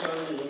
shown in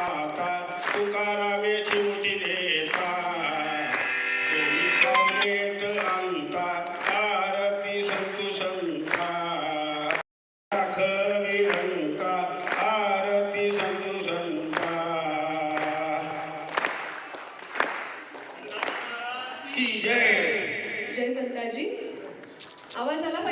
माता तुकारामेची मोठी देता. कवित अंता आरती संतु संता. खरी आरती संतु संता. की जय? जय संताजी. आवाज आला पाहिजे?